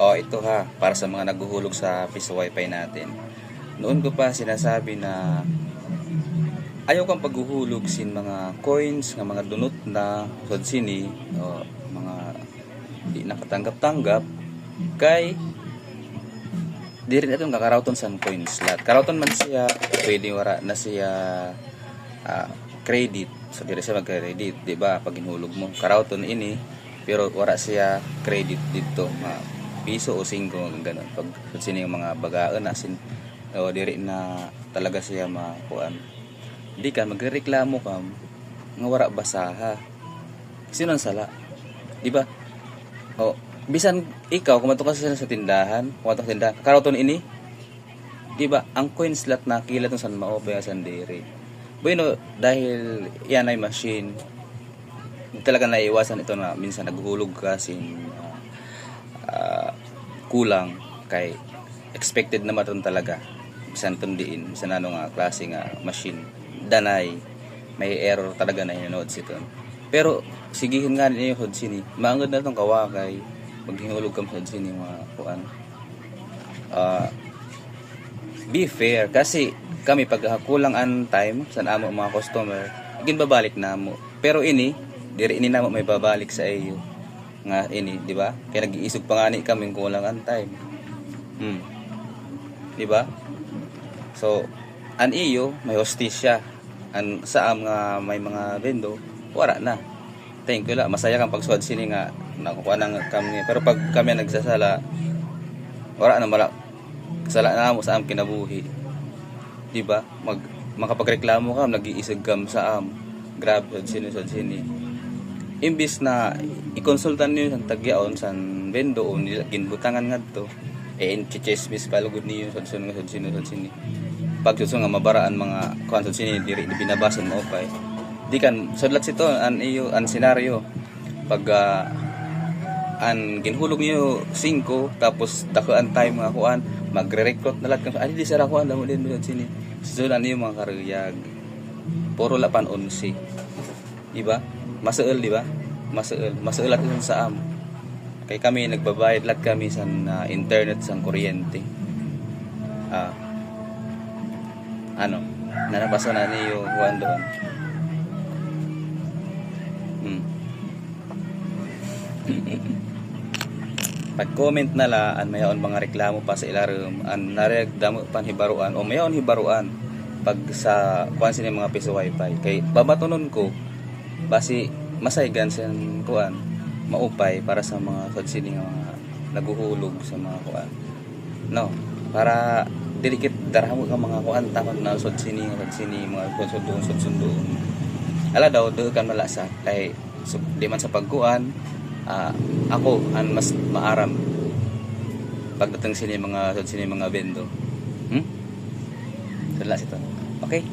Oh, ito ha, para sa mga naguhulog sa piso wifi natin. Noon ko pa sinasabi na ayaw kang paghuhulog sin mga coins nga mga dunot na sodsini o mga di nakatanggap-tanggap kay di rin itong kakarauton sa coins lahat. Karauton man siya, pwede wara na siya ah, credit. So, di siya mag-credit, di ba? Pag hinulog mo. Karauton ini, pero wara siya credit dito. Mga piso o singko, ganun. Pag sino yung mga bagaan, asin, o diri na talaga siya makuan. Di ka, magreklamo ka, nga wara basaha. Sino ang sala? Di ba? O, bisan ikaw, kumato ka sa tindahan, kumato sa tindahan, karauton ini, di ba, ang coin slot na kila tong san mao ba san diri. Bueno, dahil yan ay machine, talaga naiiwasan ito na minsan naghuhulog ka sin ah, ah, kulang kay expected naman ito talaga. Bisan tundiin bisan ano nga klase nga machine. Danay may error talaga na hinanood ito pero sigihin nga ninyo hod sini maangod na itong kawakay maghingulog ka sa sini mga kuan. Ah be fair kasi kami pag kulang ang time sa amo mga customer igin babalik na mo pero ini diri ini namo may babalik sa iyo nga ini di ba? Kaya nag-iisog pa nga ni kami kung kulang ang time. Hmm. di ba? So an iyo may hostisya. An sa am nga may mga vendo wala na. Thank you la. Masaya kang pagsuad sini nga nakukuha nang kami. Pero pag kami nagsasala wala na mala kasala na mo sa am kinabuhi. Di ba? Mag makapagreklamo ka nag-iisig kam sa am. Grabe sad sini imbis na ikonsultan niyo sa tagyaon sa vendo o ginbutangan ngadto eh in chesmis palugod niyo sa sun nga sini sad sini pag susun nga mabaraan mga kuan sad sini diri di binabasan mo pa di kan sudlat sito an iyo an senaryo. Pag ah, an ginhulog niyo 5 tapos dakuan time mga kuan magre-recruit na lahat kami di sara kuan damo din sad sini susulan niyo mga karuyag. Puro lapan 11 di masuel di ba? Masuel masuel at sa am. Kay kami nagbabayad lahat kami sa ah, internet sa kuryente. Ah. Ano? Nanabasa na niyo kuan doon. Hmm. pag-comment na la an mayon mga reklamo pa sa ilarum an nareg damo pan hibaruan o mayon hibaruan pag sa kuan sini mga piso wifi. Kay babatonon ko basi masaygan sa kuan maupay para sa mga sini nga mga naguhulog sa mga kuan no para dilikit darhamo ka mga kuan takon na sod sini sod sini mga sudon sod sundon ala daw do kan malasa kay so, di man sa pagkuan ah, ako ang mas maaram pagdating sini mga sod sini mga bendo hmm? Dala ito. Okay?